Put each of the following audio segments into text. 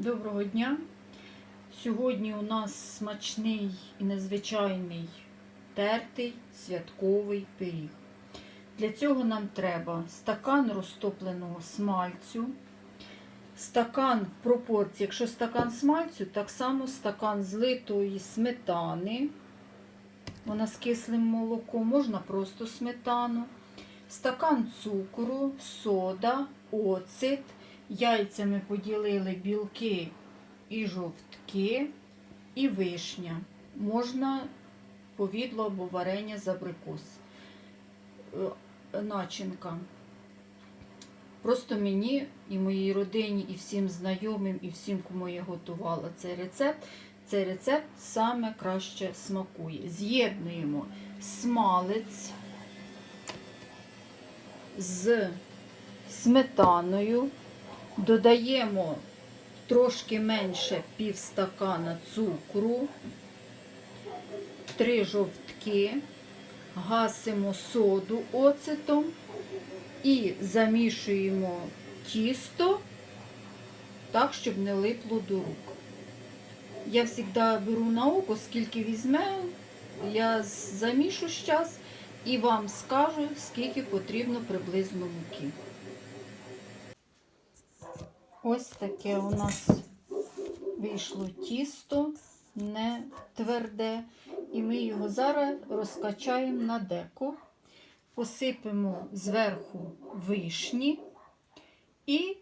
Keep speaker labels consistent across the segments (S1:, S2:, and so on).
S1: Доброго дня! Сьогодні у нас смачний і незвичайний тертий святковий пиріг. Для цього нам треба стакан розтопленого смальцю, стакан в пропорції, якщо стакан смальцю, так само стакан злитої сметани. Вона з кислим молоком, можна просто сметану, стакан цукру, сода, оцет. Яйцями поділили білки і жовтки, і вишня. Можна повідло або варення з абрикос. Е, Начинка. Просто мені і моїй родині, і всім знайомим, і всім, кому я готувала цей рецепт, цей рецепт саме краще смакує. З'єднуємо смалець з сметаною. Додаємо трошки менше пів стакана цукру, три жовтки, гасимо соду оцетом і замішуємо тісто так, щоб не липло до рук. Я завжди беру на око, скільки візьме, я замішу зараз і вам скажу, скільки потрібно приблизно муки. Ось таке у нас вийшло тісто не тверде. І ми його зараз розкачаємо на деко, посипемо зверху вишні і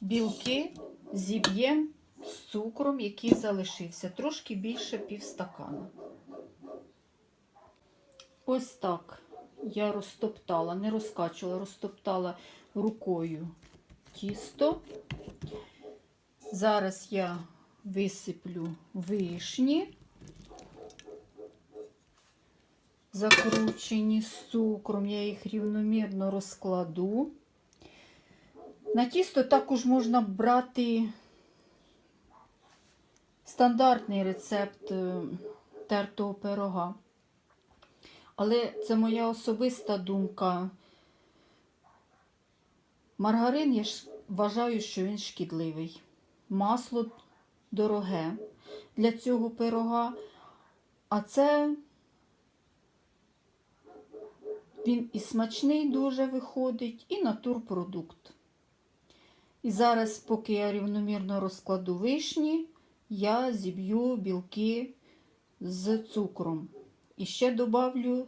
S1: білки зіб'ємо з цукром, який залишився, трошки більше півстакана. Ось так я розтоптала, не розкачувала, розтоптала рукою тісто. Зараз я висиплю вишні, закручені з цукром, я їх рівномірно розкладу. На тісто також можна брати стандартний рецепт е, тертого пирога. Але це моя особиста думка. Маргарин я ж вважаю, що він шкідливий. Масло дороге для цього пирога, а це він і смачний дуже виходить, і натурпродукт. І зараз, поки я рівномірно розкладу вишні, я зіб'ю білки з цукром. І ще добавлю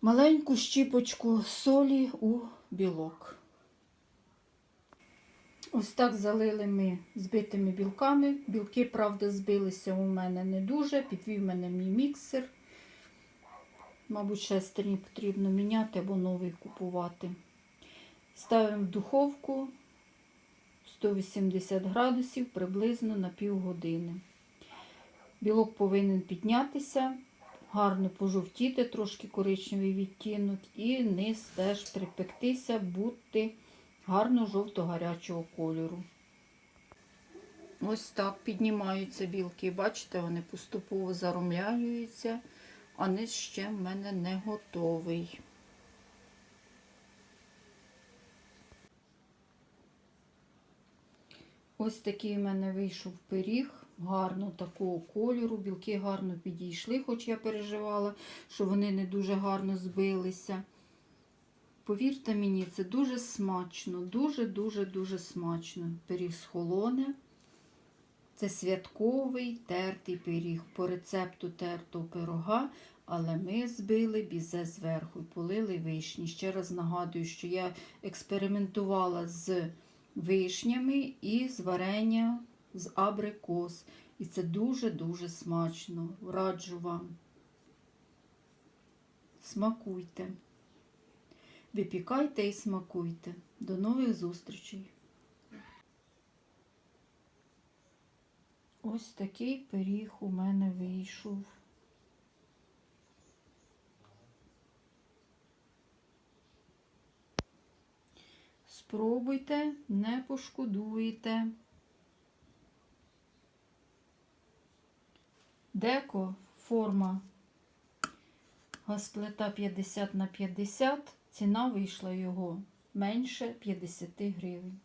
S1: маленьку щіпочку солі у білок. Ось так залили ми збитими білками. Білки, правда, збилися у мене не дуже, підвів мене мій міксер. Мабуть, ще старі потрібно міняти або новий купувати. Ставимо в духовку 180 градусів приблизно на півгодини. Білок повинен піднятися, гарно пожовтіти, трошки коричневий відтінок, і низ теж припектися, бути гарно жовто-гарячого кольору. Ось так піднімаються білки. Бачите, вони поступово зарумлянюються, а низ ще в мене не готовий. Ось такий в мене вийшов пиріг, гарно такого кольору. Білки гарно підійшли, хоч я переживала, що вони не дуже гарно збилися. Повірте мені, це дуже смачно, дуже-дуже-дуже смачно. Пиріг з холоне. Це святковий тертий пиріг по рецепту тертого пирога, але ми збили бізе зверху і полили вишні. Ще раз нагадую, що я експериментувала з вишнями і з варення з абрикос. І це дуже-дуже смачно. Раджу вам. Смакуйте. Випікайте і смакуйте. До нових зустрічей. Ось такий пиріг у мене вийшов. Спробуйте, не пошкодуєте. Деко форма газплита 50 на 50, ціна вийшла його менше 50 гривень.